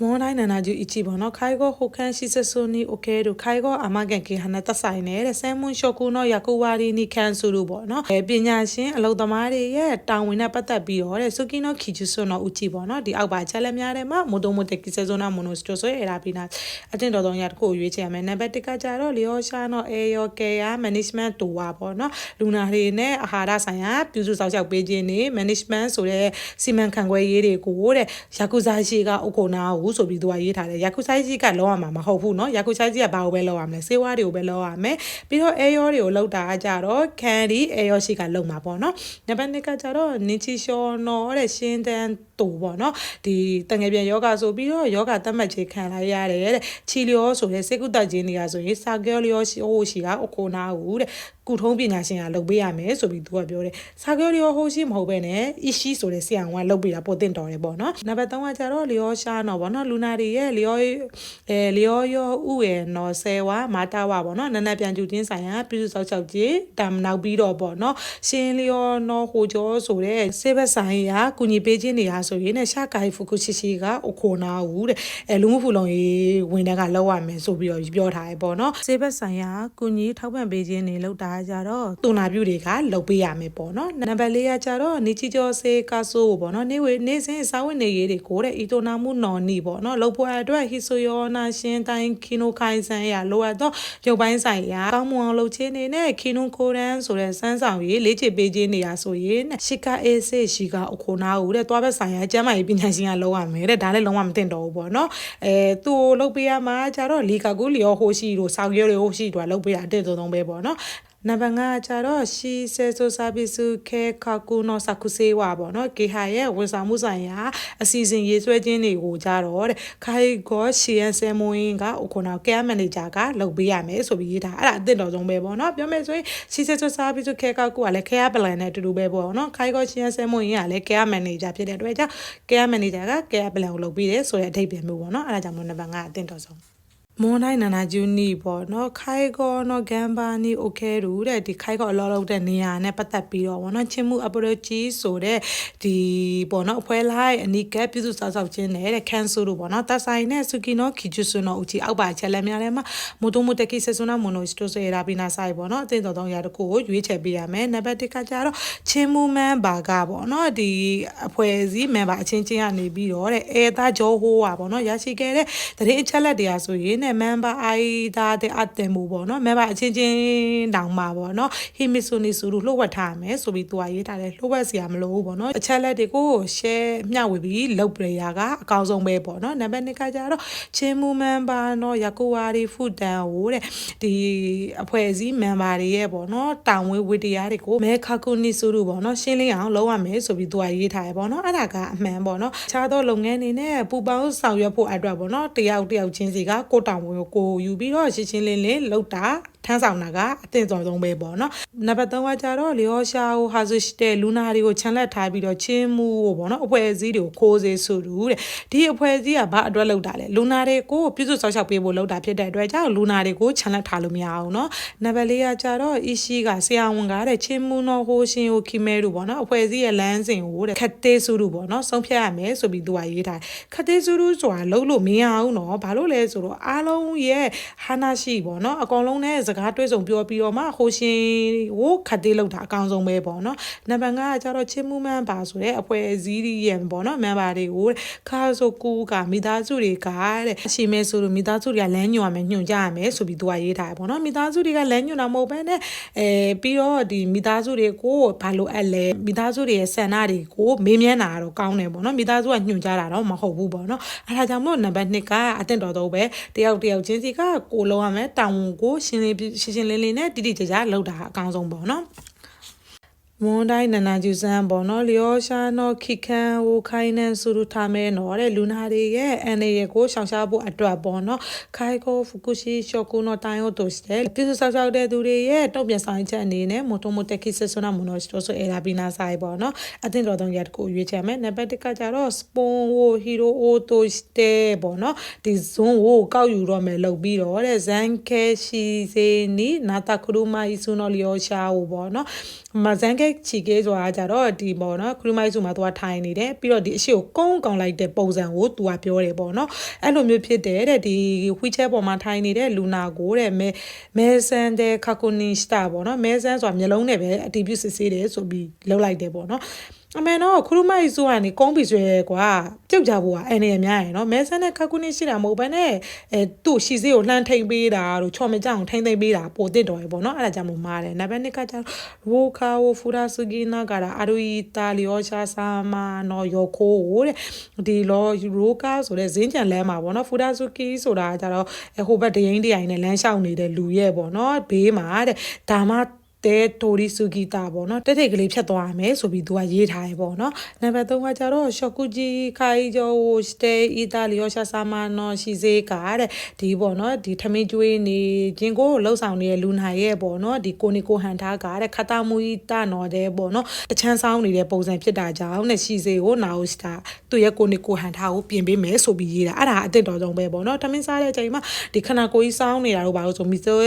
မောတိုင်းနနာဂျူအချီဘောနော်ခိုင်ကိုဟိုခန်ရှိဆဆိုနီโอเคတို့ခိုင်ကိုအမကန်ကေဟနတဆိုင်နေတဲ့ဆမ်မွန်ရှော့ကူနော်ယကူဝါရီနီခန်ဆူတို့ပေါ့နော်အဲပညာရှင်အလုပ်သမားတွေရဲ့တာဝန်နဲ့ပတ်သက်ပြီးတော့တဲ့ဆူကီနိုခီချူဆိုနော်ဥချီပေါ့နော်ဒီအောက်ပါချက်လက်များတဲ့မှာမိုတိုမိုတက်ကိဆဆိုနာမိုနိုစတိုဆိုအဲရာပီနာအတင်တော်တော်ရတခုရွေးချယ်မယ်နံပါတ်1ကကြတော့လီယိုရှာနော်အေယောကေယာ management တူပါပေါ့နော်လူနာတွေနဲ့အာဟာရဆိုင်ရာပြုစုစောင့်ရှောက်ပေးခြင်းနေ management ဆိုတဲ့စီမံခန့်ခွဲရေးတွေကိုတဲ့ယကူဇာရှိကအုတ်ခုနာ ကိုဆိုပြီးသူကရေးထားတယ်ယာကုဆိုင်ကြီးကလောရမှာမဟုတ်ဘူးเนาะယာကုဆိုင်ကြီးကဘာကိုပဲလောရမလဲစေဝါးတွေကိုပဲလောရမယ်ပြီးတော့အေယောတွေကိုလောက်တာကကြတော့ကန်ဒီအေယောရှိကလုံမှာပေါ့เนาะနံပါတ်2ကကြတော့နင်ချီရှောနော်တဲ့ရှင်းတန်းတူပေါ့เนาะဒီတငယ်ပြန်ယောဂဆိုပြီးတော့ယောဂသတ်မှတ်ခြင်းခံလိုက်ရတယ်တဲ့ချီလျောဆိုတဲ့စိတ်ကုသခြင်းတွေကဆိုရင်စာကဲလျောရှိဟိုရှိကအခုနာဟုတဲ့ ကုထုံးပညာရှင်ကလုပ်ပေးရမယ်ဆိုပြီးသူကပြောတယ်စာကြောလျောဟိုရှိမဟုတ်ပဲနဲ့အရှိဆိုတဲ့ဆရာဝန်ကလုပ်ပေးတာပိုတင်တော်တယ်ပေါ့နော်နံပါတ်3ကကျတော့လျောရှားနော်ပေါ့နော်လူနာတွေရဲ့လျောအဲလျောရောဥရဲ့နော်ဆယ်ဝါမာတာဝါပေါ့နော်နနပြန်ကျူချင်းဆိုင်ရာပြည့်စုံဆောက်ချောက်ကြီးတမ်နောက်ပြီးတော့ပေါ့နော်ရှင်လျောနော်ဟိုကျော်ဆိုတဲ့ဆေးဘက်ဆိုင်ရာကုညီပေးခြင်းနေရာဆိုရင်နဲ့ရှာကိုင်ဖူကုရှိရှိကအခုနာဦးတဲ့အဲလူမှုဖူလုံရေးဝန်ထမ်းကလောက်ရမယ်ဆိုပြီးတော့ပြောထားတယ်ပေါ့နော်ဆေးဘက်ဆိုင်ရာကုညီထောက်ပံ့ပေးခြင်းနေလောက်တာကြတော့တူနာပြုတွေကလုပ်ပေးရမယ်ပေါ့နော်နံပါတ်၄ကကြတော့နေချီကျော်ဆေးကဆိုးပေါ့နော်နေဝေနေစဉ်စာဝင်နေရေးတွေကိုတဲ့ဤတိုနာမှုနော်နီပေါ့နော်လောက်ဖို့အတွက်ဟီဆိုယောနာရှင်တိုင်းခီနိုခိုင်ဆန်ရလိုအပ်တော့ရုပ်ပိုင်းဆိုင်ရာကောင်းမွန်အောင်လုပ်ခြင်းနေနဲ့ခီနိုကိုရန်ဆိုတဲ့စမ်းဆောင်ရေးလေးချပေးခြင်းနေရဆိုရင်ရှီကာအေးစေရှီကာအခုနာဦးတဲ့သွားဘက်ဆိုင်ရာကျမ်းမာရေးပညာရှင်ကလုံးဝမယ်တဲ့ဒါလည်းလုံးဝမတင်တော့ဘူးပေါ့နော်အဲသူ့ကိုလုပ်ပေးရမှာကြတော့လီကာကူလီယောဟိုရှိတို့စောက်ရဲတွေဟိုရှိတို့ကလုပ်ပေးတာအတက်သုံးပဲပေါ့နော် နံပါတ်5ကျတော့ရှီဆဲဆိုစာဘီစုခဲခကူနောစကုစေဝါပေါ့နော်ကေဟာရဲ့ဝန်ဆောင်မှုဆိုင်ရာအစီအစဉ်ရေးဆွဲခြင်းတွေကိုကြတော့တဲ့ခိုင်ကောရှီယန်ဆဲမွင်းကအခုနောကဲမန်နေဂျာကလုပ်ပေးရမယ်ဆိုပြီးရေးတာအဲ့ဒါအသင့်တော်ဆုံးပဲပေါ့နော်ပြောမယ်ဆိုရင်ရှီဆဲဆိုစာဘီစုခဲခကူကလည်းခဲပလန်နဲ့အတူတူပဲပေါ့နော်ခိုင်ကောရှီယန်ဆဲမွင်းကလည်းကဲမန်နေဂျာဖြစ်တဲ့အတွက်ကြောင့်ကဲမန်နေဂျာကကဲပလန်ကိုလုပ်ပေးတယ်ဆိုတဲ့အဓိပ္ပာယ်မျိုးပေါ့နော်အဲ့ဒါကြောင့်မို့နံပါတ်5အသင့်တော်ဆုံး မွန်တိုင်းနာနာဂျူနီပေါ့နော်ခိုင်ကောနော်ဂမ်ဘာနီโอเคရူတဲ့ဒီခိုင်ကောအလောလောက်တဲ့နေရာနဲ့ပတ်သက်ပြီးတော့ပေါ့နော်ချင်းမှုအပရိုချီဆိုတဲ့ဒီပေါ့နော်အဖွဲလိုက်အနီကပ်ပြုစုစောက်စောက်ခြင်းနဲ့တဲ့ကန်ဆူတို့ပေါ့နော်တဆိုင်နဲ့ဆူကီနိုခီဂျူဆွနောဦးချီအောက်ပါချက်လက်များထဲမှာမိုတိုမိုတက်ကီဆက်ဆွနာမိုနိုစတိုဆိုရာဘီနာဆိုင်ပေါ့နော်အသင်တော်တော်ရာတခုကိုရွေးချယ်ပေးရမယ်နံပါတ်1ကကြတော့ချင်းမှုမန်ဘာကပေါ့နော်ဒီအဖွဲစည်းမန်ဘာအချင်းချင်းကနေပြီးတော့တဲ့အဲသားဂျောဟိုးပါပေါ့နော်ရရှိခဲ့တဲ့တရေအချက်လက်တွေကဆိုရင် နဲ့ member အိုင်ဒါတဲ့အတင်မှုပေါ့နော် member အချင်းချင်းတောင်မှာပေါ့နော်ဟီမီဆိုနီဆိုလို့လှုပ်ဝက်ထားမယ်ဆိုပြီးသူကရေးထားတယ်လှုပ်ဝက်စရာမလိုဘူးပေါ့နော်အချက်လက်တွေကို share မျှဝေပြီးလုပ်ပြရကအကောင်းဆုံးပဲပေါ့နော်နံပါတ်2ကကြတော့ချင်းမူ member နော်ရကိုဝါရီဖူတန်ဟိုတဲ့ဒီအဖွဲ့အစည်း member တွေရဲ့ပေါ့နော်တောင်ဝေးဝေတရားတွေကိုမဲခကူနီဆိုလို့ပေါ့နော်ရှင်းလင်းအောင်လုပ်ရမယ်ဆိုပြီးသူကရေးထားတယ်ပေါ့နော်အဲ့ဒါကအမှန်ပေါ့နော်ခြားသောလုပ်ငန်းတွေနဲ့ပူပေါင်းဆောင်ရွက်ဖို့အတွက်ပေါ့နော်တယောက်တယောက်ချင်းစီကကိုတောင်ဝေကိုကိုယူပြီးတော့ရှင်းရှင်းလင်းလင်းလောက်တာ ထမ်းဆောင်တာကအသင့်တော်ဆုံးပဲပေါ့နော်နံပါတ်3ကကြတော့လျောရှာဟိုဟာဆိုတဲ့လူနာတွေကိုခြံလက်ထားပြီးတော့ချင်းမှုပေါ့နော်အဖွဲ့အစည်းတွေကိုခိုးစေဆိုတူတဲ့ဒီအဖွဲ့အစည်းကဘာအတွက်လောက်တာလဲလူနာတွေကိုပြည့်စုံစောက်ရှောက်ပေးဖို့လောက်တာဖြစ်တဲ့အတွက်ကြောင့်လူနာတွေကိုခြံလက်ထားလို့မရအောင်နော်နံပါတ်4ကကြတော့အီရှိကဆရာဝန်ကတဲ့ချင်းမှုနော်ဟိုရှင်ဟိုခီမဲတို့ပေါ့နော်အဖွဲ့အစည်းရဲ့လမ်းစဉ်ကိုတဲ့ခတ်သေးစုတို့ပေါ့နော်ဆုံးဖြတ်ရမယ်ဆိုပြီးသူကရေးထားခတ်သေးစုတို့ဆိုတာလုံးလို့မရအောင်နော်ဘာလို့လဲဆိုတော့အားလုံးရဲ့ဟာနာရှိပေါ့နော်အကောင်လုံးနဲ့စကားတွေ့ဆုံပြောပြီးတော့မှဟိုရှင်ကိုခတ်သေးလောက်တာအကောင်ဆုံးပဲပေါ့နော်နံပါတ်5ကကျတော့ချင်းမှုမှန်ပါဆိုတဲ့အဖွဲ့အစည်းကြီးရဲ့ပေါ့နော်မန်ပါတွေကိုခါဆိုကူကမိသားစုတွေကတဲ့အရှိမဲဆိုလို့မိသားစုတွေကလမ်းညွှန်ရမယ်ညွှန်ကြရမယ်ဆိုပြီးသူကရေးထားတယ်ပေါ့နော်မိသားစုတွေကလမ်းညွှန်တာမဟုတ်ဘဲနဲ့အဲပြီးတော့ဒီမိသားစုတွေကိုဘာလို့အပ်လဲမိသားစုတွေရဲ့ဆန္ဒတွေကိုမေးမြန်းတာတော့ကောင်းတယ်ပေါ့နော်မိသားစုကညွှန်ကြတာတော့မဟုတ်ဘူးပေါ့နော်အဲဒါကြောင့်မို့နံပါတ်2ကအတင့်တော်တော့ပဲတယောက်တယောက်ချင်းစီကကိုလုံးရမယ်တောင်ဝန်ကိုရှင်းလင်းရှင်းရှင်းလင်းလင်းနဲ့တိတိကျကျလောက်တာအကောင်းဆုံးပေါ့နော် မွန်တိုင်းနနာကျူဆန်ပေါ့နော်လျောရှာနော်ခိခန်ဟိုခိုင်းနန်ဆူရူထားမဲနော်တဲ့လူနာတွေရဲ့အန်ရဲ့ကိုရှောင်ရှားဖို့အတွက်ပေါ့နော်ခိုင်ကိုဖူကူရှိရှော့ကူနော်တိုင်းဟိုတိုစတဲ့ပြည့်စုံဆောက်ရှောက်တဲ့သူတွေရဲ့တုံ့ပြန်ဆောင်ချက်အနေနဲ့မိုတိုမိုတက်ခိဆဆွနာမွန်နော်စတိုဆိုအေရာဘီနာဆိုင်ပေါ့နော်အသင်တော်တုံးရက်ကိုရွေးချယ်မယ်နံပါတ်1ကကြတော့စပွန်ဟိုဟီရိုအိုတိုစတဲ့ပေါ့နော်ဒီဇွန်ကိုကောက်ယူတော့မယ်လုပ်ပြီးတော့တဲ့ဇန်ခဲရှိစေနီနာတာခရူမာအီဆူနော်လျောရှာဟိုပေါ့နော်မဇန်ခဲချီကေးဆိုတာကြတော့ဒီပေါ့နော်ခရူမိုက်စုမှာသူကထိုင်နေတယ်ပြီးတော့ဒီအရှိကိုကုန်းကောင်လိုက်တဲ့ပုံစံကိုသူကပြောတယ်ပေါ့နော်အဲ့လိုမျိုးဖြစ်တယ်တဲ့ဒီဝီချဲပေါ်မှာထိုင်နေတဲ့လူနာကိုတဲ့မဲမဲဆန်တဲ့ခါကိုနီစတာပေါ့နော်မဲဆန်ဆိုတာမျိုးလုံးနဲ့ပဲအတီးပြုစစ်ဆေးတယ်ဆိုပြီးလောက်လိုက်တယ်ပေါ့နော် အမေတော့ခရူမိုက်ဆိုကနေကုန်းပြီဆွဲကွာပြုတ်ကြဖို့ကအန်နေရများရယ်နော်မဲဆန်နဲ့ခါကူနီရှိတာမဟုတ်ဘဲနဲ့အဲသူ့ရှီစေးကိုလှမ်းထိန်ပေးတာတို့ချော်မကြအောင်ထိန်သိမ့်ပေးတာပိုတစ်တော်ရယ်ပေါ့နော်အဲ့ဒါကြောင့်မို့မားတယ်နံပါတ်2ကကျတော့ရိုခါဝဖူရာဆူဂီနာကရာအာရူီတာလီယိုရှာဆာမာနော်ယောခိုးတဲ့ဒီလောရိုကာဆိုတဲ့ဇင်းကြံလမ်းမှာပေါ့နော်ဖူရာဆူကီဆိုတာကျတော့ဟိုဘက်ဒရင်တရိုင်နဲ့လမ်းလျှောက်နေတဲ့လူရဲ့ပေါ့နော်ဘေးမှာတဲ့ဒါမှ တဲတိုရီဆူဂီတာပေါ့နော်တက်ထိတ်ကလေးဖြတ်သွားရမယ်ဆိုပြီးသူကရေးထားရပေါ့နော်နံပါတ်3ကကျတော့ရှော့ကူဂျီခိုင်ဂျိုစတေအီတာလီယိုရှာဆာမာနော်ရှီဇေကာတဲ့ဒီပေါ့နော်ဒီထမင်းကျွေးနေချင်းကိုလှုပ်ဆောင်နေတဲ့လူနာရဲ့ပေါ့နော်ဒီကိုနီကိုဟန်ထားကတဲ့ခတာမူီတာနော်တဲ့ပေါ့နော်တချမ်းဆောင်နေတဲ့ပုံစံဖြစ်တာကြောင့်နဲ့ရှီဇေကိုနာအိုစတာသူ့ရဲ့ကိုနီကိုဟန်ထားကိုပြင်ပေးမယ်ဆိုပြီးရေးတာအဲ့ဒါအစ်စ်တော်ဆုံးပဲပေါ့နော်ထမင်းစားတဲ့အချိန်မှာဒီခနာကိုကြီးစောင်းနေတာတို့ဘာလို့ဆိုမီဆို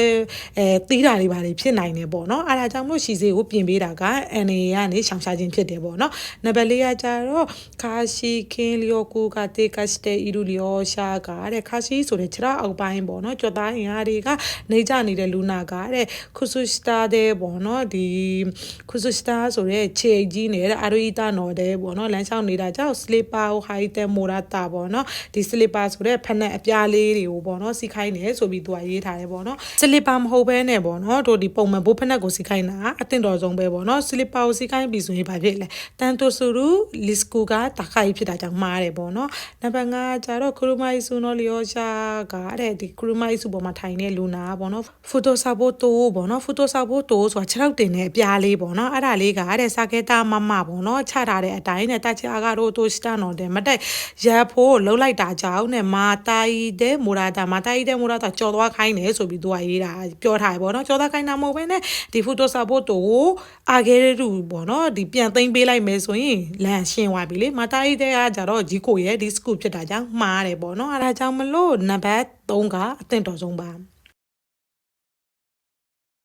အဲတီးတာတွေပါတွေဖြစ်နိုင်တယ်ပေါ့နော်အဲ့ဒါကြောင့်မို့ရှီစေကိုပြင်ပေးတာကအန်နေကနေရှောင်ရှားခြင်းဖြစ်တယ်ပေါ့နော်နံပါတ်၄ကကြတော့ခါရှိခင်းလျောကူကတေကစတေအီရူလျောရှာကတဲ့ခါရှိဆိုတဲ့ခြေထောက်အောက်ပိုင်းပေါ့နော်ကြော်သားရင်အားတွေကနေကြနေတဲ့လူနာကတဲ့ခုဆုစတာတဲ့ပေါ့နော်ဒီခုဆုစတာဆိုတဲ့ခြေကြီးနေတဲ့အာရီတာနော်တဲ့ပေါ့နော်လမ်းလျှောက်နေတာကြောင့်စလီပါဟိုက်တဲ့မိုရာတာပေါ့နော်ဒီစလီပါဆိုတဲ့ဖက်နဲ့အပြားလေးတွေကိုပေါ့နော်စီခိုင်းနေဆိုပြီးသူကရေးထားတယ်ပေါ့နော်စလီပါမဟုတ်ဘဲနဲ့ပေါ့နော်တို့ဒီပုံမှန်ဘိုးဖက်နဲ့ကိုစီခိုင်းတာအသင့်တော်ဆုံးပဲပေါ့နော်စလီပါကိုစီခိုင်းပြီးဆိုရင်ဘာဖြစ်လဲတန်တိုဆူရူလစ်ကူကတခိုင်ဖြစ်တာကြောင့်မှားတယ်ပေါ့နော်နံပါတ်5ကျတော့ခရူမိုင်ဆူနော်လီယိုရှာကတဲ့ဒီခရူမိုင်ဆူပေါ်မှာထိုင်နေလူနာပေါ့နော်ဖူတိုဆာဘိုတိုပေါ့နော်ဖူတိုဆာဘိုတိုဆိုတာခြေထောက်တင်တဲ့အပြားလေးပေါ့နော်အဲ့ဒါလေးကတဲ့စာကဲတာမမပေါ့နော်ချထားတဲ့အတိုင်းနဲ့တချာကတော့တိုစတာနော်တဲ့မတက်ရဖို့လှုပ်လိုက်တာကြောင့်နဲ့မာတိုင်တဲ့မိုရာတာမာတိုင်တဲ့မိုရာတာကြော်သွားခိုင်းတယ်ဆိုပြီးသူကရေးတာပြောထားရပေါ့နော်ကြော်သွားခိုင်းတာမဟုတ်ဘဲနဲ့ဒီဖူတိုဆာဘိုတိုကိုအာဂဲရူပေါ့နော်ဒီပြန်သိမ့်ပေးလိုက်မယ်ဆိုရင်လမ်းရှင်းသွားပြီလေမာတိုင်တဲ့ကကြတော့ဂျီကိုရဲ့ဒီစကူဖြစ်တာကြောင့်မှားတယ်ပေါ့နော်အဲ့ဒါကြောင့်မလို့နံပါတ်3ကအသင့်တော်ဆုံးပါ